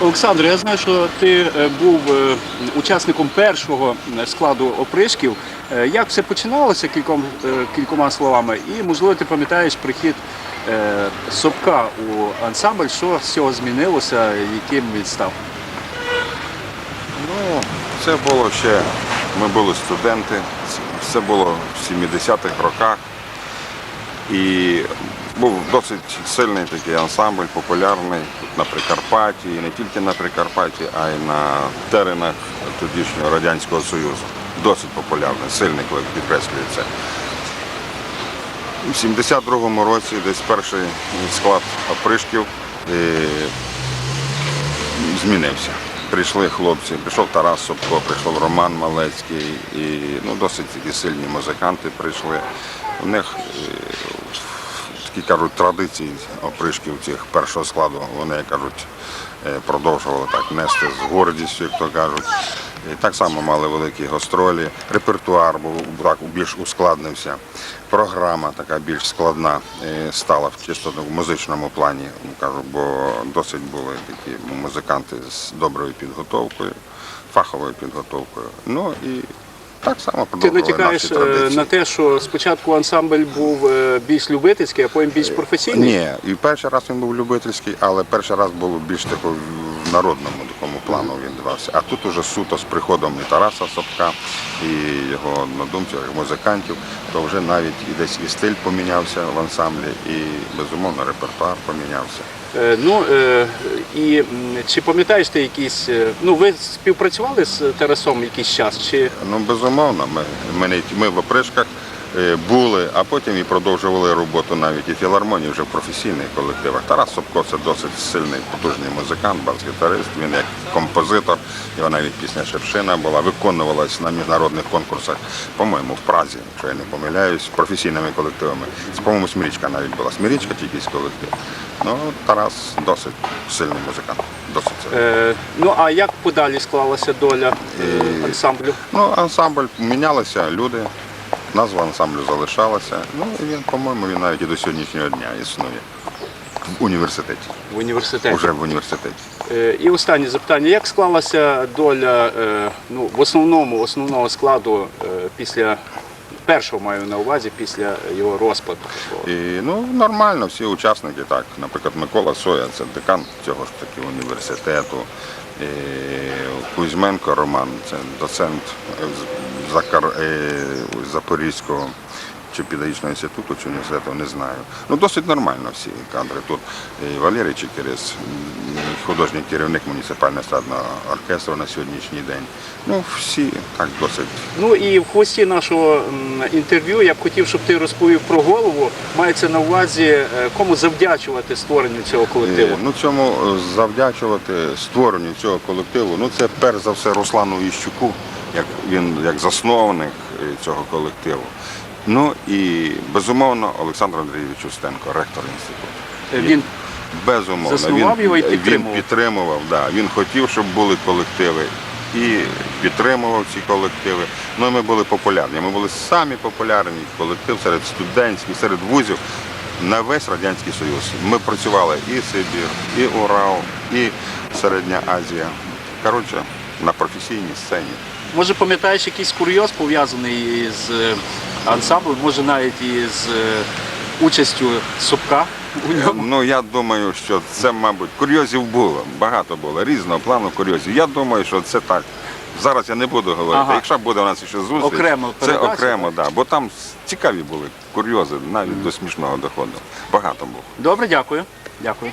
Олександр, я знаю, що ти е, був е, учасником першого е, складу опришків. Як все починалося кільком, кількома словами? І, можливо, ти пам'ятаєш прихід Собка у ансамбль, що з цього змінилося, яким він став? Ну, це було ще, ми були студенти, це було в 70-х роках. І був досить сильний такий ансамбль, популярний тут на Прикарпатті, і не тільки на Прикарпатті, а й на теренах тодішнього Радянського Союзу. Досить популярний, сильний колектив, підкреслюю це. У 72-му році десь перший склад опришків е, змінився. Прийшли хлопці, прийшов Тарас Собко, прийшов Роман Малецький і ну, досить такі сильні музиканти прийшли. У них е, такі кажуть традиції опришків цих першого складу, вони кажуть, е, продовжували так нести з гордістю, як то кажуть. І так само мали великі гастролі, репертуар був так більш ускладнився. Програма така більш складна е, стала в чисто в музичному плані. ну, Кажу, бо досить були такі музиканти з доброю підготовкою, фаховою підготовкою. Ну і так само Ти натякаєш е, на те, що спочатку ансамбль був е, більш любительський, а потім більш професійний? Ні, і перший раз він був любительський, але перший раз було більш тако в народному такому плану він давався. А тут уже суто з приходом і Тараса Собка, і його однодумців, і музикантів, то вже навіть і десь і стиль помінявся в ансамблі, і безумовно репертуар помінявся. Е, Ну е, і чи пам'ятаєш ти якісь? е, Ну ви співпрацювали з Тарасом якийсь час? Чи Ну, безумовно, ми, ми, ми в опришках були, а потім і продовжували роботу навіть і філармонії вже в професійних колективах. Тарас Собко це досить сильний, потужний музикант, бас-гітарист. Він як композитор, його навіть пісня Шевшина була, виконувалась на міжнародних конкурсах, по-моєму, в Празі, якщо я не помиляюсь, професійними колективами. Це, по-моєму, Смірічка навіть була. Смірічка тільки колектив. Ну, Тарас досить сильний музикант. Досить е, ну а як подалі склалася доля е, ансамблю? Ну, ансамбль мінялися люди, назва ансамблю залишалася. Ну, і він, по-моєму, він навіть і до сьогоднішнього дня існує в університеті, В університеті. вже в університеті. Е, І останнє запитання: як склалася доля е, ну, в основному основного складу е, після першого маю на увазі, після його розпаду? І, ну, нормально, всі учасники так. Наприклад, Микола Соя, це декан цього ж таки університету. І Кузьменко Роман, це доцент Закар... е, Запорізького чи педагогічного інституту, чи університету, не знаю. Ну, досить нормально всі кадри. Тут і Валерій Чекерес, художній керівник муніципального статного оркестру на сьогоднішній день. Ну, всі так досить Ну і в хвості нашого інтерв'ю я б хотів, щоб ти розповів про голову. Мається на увазі, е, кому завдячувати створенню цього колективу. Е, Ну, цьому е, завдячувати створенню цього колективу. Ну, це перш за все Руслану Іщуку, як він як засновник е, цього колективу. Ну і безумовно Олександру Андрійовичу Стенко, ректор інституту. Е, Він Безумовно, Заснував він, його і він підтримував. підтримував. Да. Він хотів, щоб були колективи. І підтримував ці колективи. Ну і ми були популярні. Ми були самі популярні колектив серед студентських, серед вузів на весь Радянський Союз. Ми працювали і Сибір, і Урал, і Середня Азія. Коротше, на професійній сцені. Може пам'ятаєш якийсь курйоз пов'язаний з е, ансамблем, може навіть із е, участю Собка у ньому. Ну я думаю, що це, мабуть, курйозів було. Багато було різного плану курйозів. Я думаю, що це так. Зараз я не буду говорити. Ага. Якщо буде у нас ще зустріч, Окремо це окремо, да. бо там цікаві були курйози, навіть до смішного доходу. Багато було. Добре, дякую. Дякую.